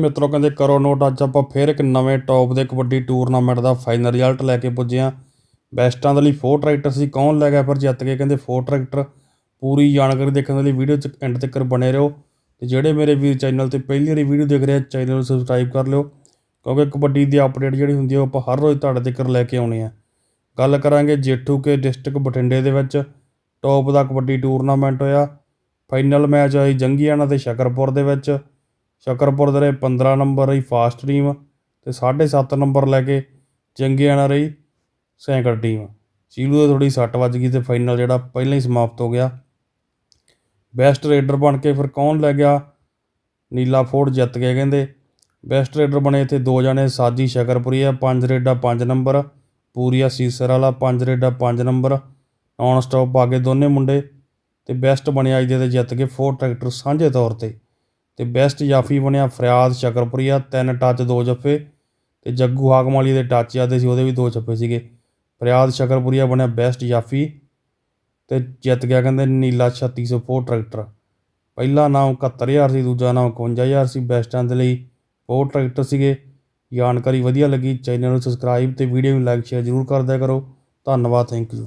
ਮਿੱਤਰੋ ਕਹਿੰਦੇ ਕਰੋ ਨੋਟ, ਅੱਜ ਆਪਾਂ ਫੇਰ ਇੱਕ ਨਵੇਂ ਟੌਪ ਦੇ ਕਬੱਡੀ ਟੂਰਨਾਮੈਂਟ ਦਾ ਫਾਈਨਲ ਰਿਜ਼ਲਟ ਲੈ ਕੇ ਪੁੱਜੇ ਹਾਂ। ਬੈਸਟਾਂ ਦੇ ਲਈ ਫੋਰ ਟਰੈਕਟਰ ਸੀ, ਕੌਣ ਲੈ ਗਿਆ? ਫਿਰ ਜਿੱਤ ਕੇ ਕਹਿੰਦੇ ਫੋਰ ਟਰੈਕਟਰ ਪੂਰੀ ਜਾਣਕਾਰੀ ਦੇਖਣ ਦੇ ਲਈ ਵੀਡੀਓ ਚ ਐਂਡ ਤੱਕ ਬਣੇ ਰਹੋ। ਤੇ ਜਿਹੜੇ ਮੇਰੇ ਵੀਰ ਚੈਨਲ ਤੇ ਪਹਿਲੀ ਵਾਰੀ ਵੀਡੀਓ ਦੇਖ ਰਹੇ ਆ ਚੈਨਲ ਨੂੰ ਸਬਸਕ੍ਰਾਈਬ ਕਰ ਲਿਓ, ਕਿਉਂਕਿ ਕਬੱਡੀ ਦੀ ਅਪਡੇਟ ਜਿਹੜੀ ਹੁੰਦੀ ਆ, ਉਹ ਆਪਾਂ ਹਰ ਰੋਜ਼ ਤੁਹਾਡੇ ਤੱਕ ਲੈ ਕੇ ਆਉਣੇ ਆ। ਗੱਲ ਕਰਾਂਗੇ ਜੇਠੂ ਕੇ ਡਿਸਟ੍ਰਿਕਟ ਬਠਿੰਡੇ ਦੇ ਵਿੱਚ ਟੌਪ ਦਾ ਕਬੱਡੀ ਟੂਰਨਾਮੈਂਟ ਹੋਇਆ। ਫਾਈਨਲ ਮੈਚ ਆਈ ਜੰਗੀਆਣਾ ਤੇ ਸ਼ਕਰਪੁਰ ਦੇ ਵਿੱਚ। ਸ਼ਕਰਪੁਰ ਦੇ ਰਹੇ 15 ਨੰਬਰ ਰਹੀ ਫਾਸਟ ਟੀਮ ਤੇ 7.5 ਨੰਬਰ ਲੈ ਕੇ ਜੰਗੀਆਣਾ ਰਹੀ ਸੈਂਕੜ ਟੀਮ। ਚੀਲੂ ਦੇ ਥੋੜੀ ਸੱਟ ਵੱਜ ਗਈ ਤੇ ਫਾਈਨਲ ਜਿਹੜਾ ਪਹਿਲਾਂ ਹੀ ਸਮਾਪਤ ਹੋ ਗਿਆ। ਬੈਸਟ ਰੇਡਰ ਬਣ ਕੇ ਫਿਰ ਕੌਣ ਲੈ ਗਿਆ? ਨੀਲਾ ਫੋਰਡ ਜਿੱਤ ਗਏ ਕਹਿੰਦੇ। ਬੈਸਟ ਰੇਡਰ ਬਣੇ ਇੱਥੇ ਦੋ ਜਣੇ, ਸਾਜੀ ਸ਼ਕਰਪੁਰੀਆ ਪੰਜ ਰੇਡਾ 5 ਨੰਬਰ, ਪੂਰੀਆ ਸੀਸਰ ਵਾਲਾ ਪੰਜ ਰੇਡਾ 5 ਨੰਬਰ ਨੌਨ ਸਟਾਪ ਪਾ ਕੇ ਦੋਨੇ ਮੁੰਡੇ ਤੇ ਬੈਸਟ ਬਣਿਆ ਅੱਜ ਦੇ ਜਿੱਤ ਕੇ ਫੋਰ ਟਰੈਕਟਰ ਸਾਂਝੇ ਤੌਰ ਤੇ। ਤੇ ਬੈਸਟ ਜਾਫੀ ਬਣਿਆ ਫਰਿਆਦ ਸ਼ਕਰਪੁਰੀਆ, ਤਿੰਨ ਟੱਚ ਦੋ ਜੱਫੇ ਤੇ ਜੱਗੂ ਹਾਕਮ ਵਾਲੀ ਦੇ ਟੱਚ ਆਦੇ ਸੀ, ਉਹਦੇ ਵੀ ਦੋ ਜੱਫੇ ਸੀਗੇ। ਫਰਿਆਦ ਸ਼ਕਰਪੁਰੀਆ ਬਣਿਆ ਬੈਸਟ ਜਾਫੀ ਤੇ ਜਿੱਤ ਗਿਆ ਕਹਿੰਦੇ ਨੀਲਾ 3604 ਟਰੈਕਟਰ ਪਹਿਲਾ ਨਾਮ 71000 ਸੀ, ਦੂਜਾ ਨਾਮ 51000 ਸੀ ਬੈਸਟਾਂ ਦੇ ਲਈ ਉਹ ਟਰੈਕਟਰ ਸੀਗੇ। ਜਾਣਕਾਰੀ ਵਧੀਆ ਲੱਗੀ ਚੈਨਲ ਨੂੰ ਸਬਸਕ੍ਰਾਈਬ ਤੇ ਵੀਡੀਓ ਨੂੰ ਲਾਈਕ ਸ਼ੇਅਰ ਜ਼ਰੂਰ ਕਰਦਿਆ ਕਰੋ। ਧੰਨਵਾਦ ਥੈਂਕ ਯੂ